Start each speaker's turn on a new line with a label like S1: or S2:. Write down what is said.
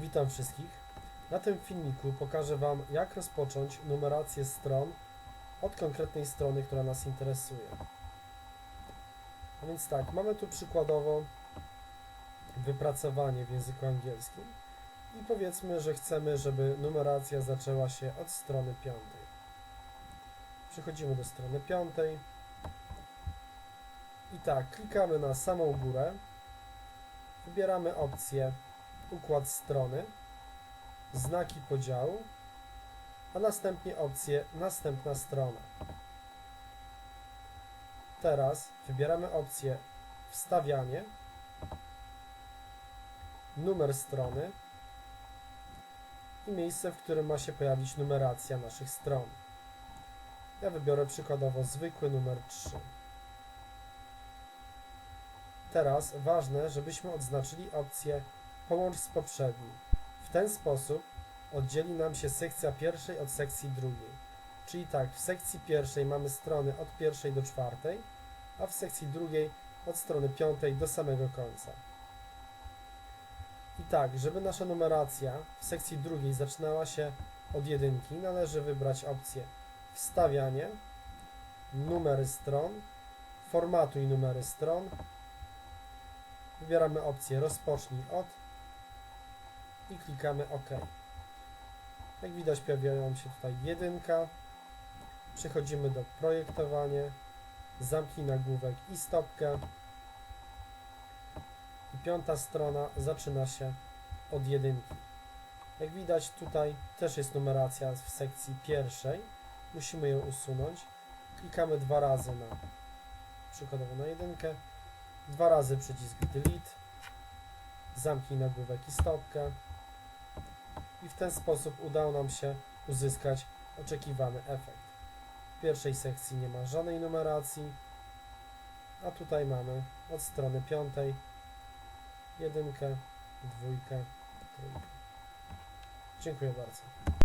S1: Witam wszystkich. Na tym filmiku pokażę Wam, jak rozpocząć numerację stron od konkretnej strony, która nas interesuje. A więc tak, mamy tu przykładowo wypracowanie w języku angielskim i powiedzmy, że chcemy, żeby numeracja zaczęła się od strony piątej. Przechodzimy do strony piątej i tak, klikamy na samą górę, wybieramy opcję układ strony, znaki podziału, a następnie opcję następna strona. Teraz wybieramy opcję wstawianie, numer strony i miejsce, w którym ma się pojawić numeracja naszych stron. Ja wybiorę przykładowo zwykły numer 3. Teraz ważne, żebyśmy odznaczyli opcję połącz z poprzednim. W ten sposób oddzieli nam się sekcja pierwszej od sekcji drugiej. Czyli tak, w sekcji pierwszej mamy strony od pierwszej do czwartej, a w sekcji drugiej od strony piątej do samego końca. I tak, żeby nasza numeracja w sekcji drugiej zaczynała się od jedynki, należy wybrać opcję wstawianie, numery stron, formatuj numery stron, wybieramy opcję rozpocznij od i klikamy OK. Jak widać pojawiają się tutaj jedynka, przechodzimy do projektowania, zamknij nagłówek i stopkę. I piąta strona zaczyna się od jedynki. Jak widać tutaj też jest numeracja w sekcji pierwszej, musimy ją usunąć, klikamy dwa razy na przykładowo na jedynkę, dwa razy przycisk delete, zamknij nagłówek i stopkę i w ten sposób udało nam się uzyskać oczekiwany efekt. W pierwszej sekcji nie ma żadnej numeracji, a tutaj mamy od strony piątej jedynkę, dwójkę, trójkę. Dziękuję bardzo.